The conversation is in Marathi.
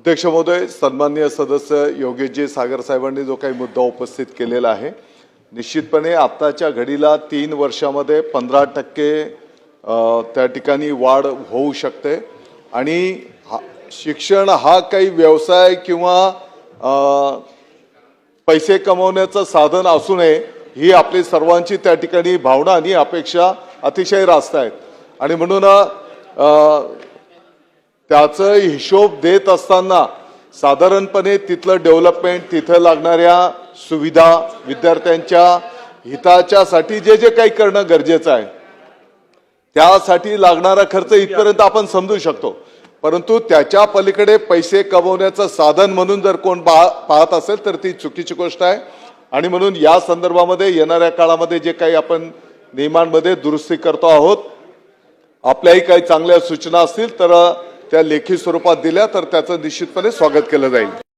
अध्यक्ष महोदय सन्मान्य सदस्य योगेशजी सागर साहेबांनी जो काही मुद्दा उपस्थित केलेला आहे निश्चितपणे आत्ताच्या घडीला तीन वर्षामध्ये पंधरा टक्के त्या ठिकाणी वाढ होऊ शकते. आणि हा- शिक्षण हा काही व्यवसाय किंवा पैसे कमवण्याचं साधन असू नये ही आपली सर्वांची त्या ठिकाणी भावना आणि अपेक्षा अतिशय रास्त आहेत. आणि म्हणून त्याचं हिशोब देत असताना साधारणपणे तिथलं डेव्हलपमेंट तिथं लागणाऱ्या सुविधा विद्यार्थ्यांच्या हिताच्यासाठी जे जे काही करणं गरजेचं आहे त्यासाठी लागणारा खर्च इथपर्यंत आपण समजू शकतो. परंतु त्याच्या पलीकडे पैसे कमवण्याचं साधन म्हणून जर कोण पहा- पाहत असेल तर ती चुकीची गोष्ट आहे. आणि म्हणून या संदर्भामध्ये येणाऱ्या काळामध्ये जे काही आपण नियमांमध्ये दुरुस्ती करतो आहोत आपल्याही काही चांगल्या सूचना असतील तर त्या लेखी स्वरूपात दिल्या तर त्याचं निश्चितपणे स्वागत केलं जाईल.